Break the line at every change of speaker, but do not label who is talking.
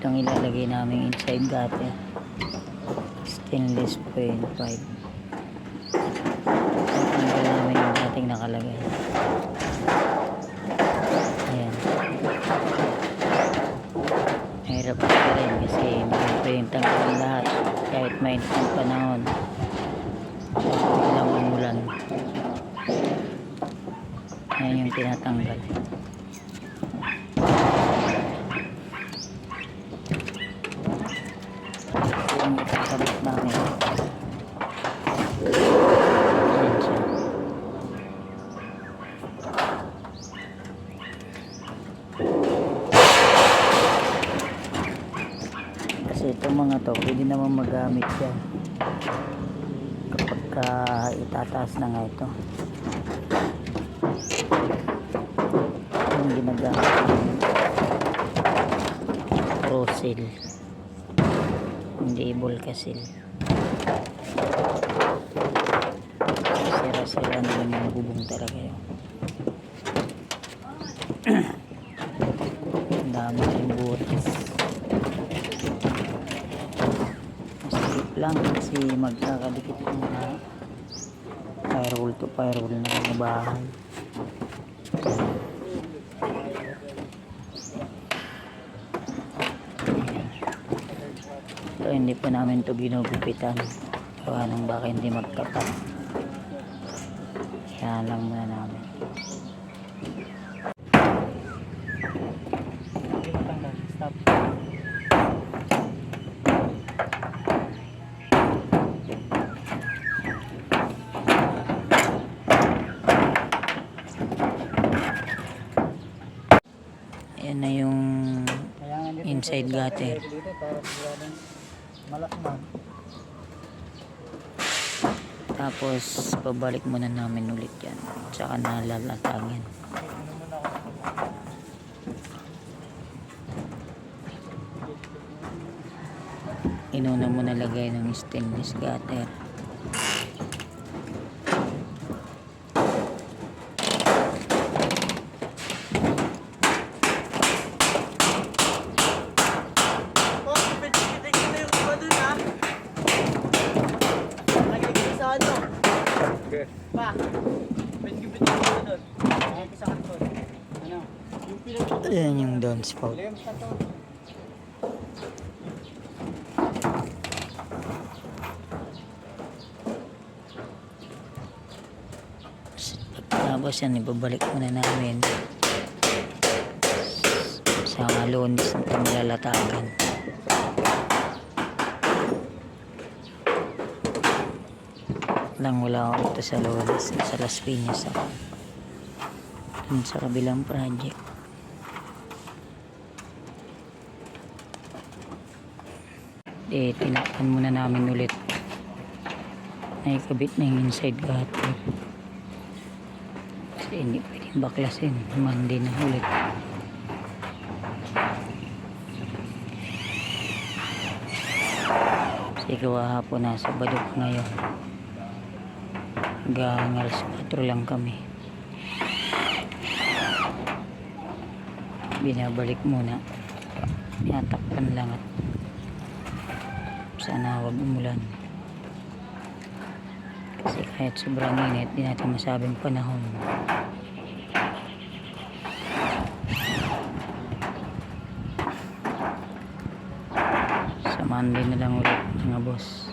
itong ilalagay namin inside gutter. Stainless 0.5 tatanggal namin yung dating nakalagay. Ayan. Hirap pa rin kasi pa yung tanggal lahat. Kahit mainit ang panahon. Ilang umulan. Ayan yung tinatanggal yung itatabit namin ayan siya kasi itong mga to pwede naman magamit yan. Kapag ka itataas na nga ito. Yung ginagamit rosil. Hindi ibulkasil. Sira-sira na lang yung bubong talaga yun. Dami rin butas lang kasi magkakadikit yung mga firewall to firewall na mga bahay. Ito hindi pa namin to ginugupitan. Nang baka hindi magkapat kaya lang muna namin Ayan na yung inside gutter. Tapos, pabalik muna namin ulit yan. Tsaka nalalatangin. Inuna mo nalagay ng stainless gutter.
Oh, pipitik ko na yung iba dun ha. Lagay ko sa ano. Pa. Pipitik ko. Lagay ko sa kanton. Ano? Yung pinag...
Ayan yung
sa kanton.
Tapos yan, ibabalik muna namin sa lunis na panglalatagan. Lang wala ako ito sa lunis, sa Las Piñas ako. Dun sa kabilang project. Eh, tinakpan muna namin ulit. Naikabit na yung inside gutter. Kasi hindi pwedeng baklasin. Mandi na ulit. Kasi kahapon nasa badok ngayon. Hanggang alas 4 lang kami. Binabalik muna. Tinatakpan lang at sana wag umulan. Kasi kahit sobrang init, di natin masabing panahon. Sa Monday na lang ulit mga boss.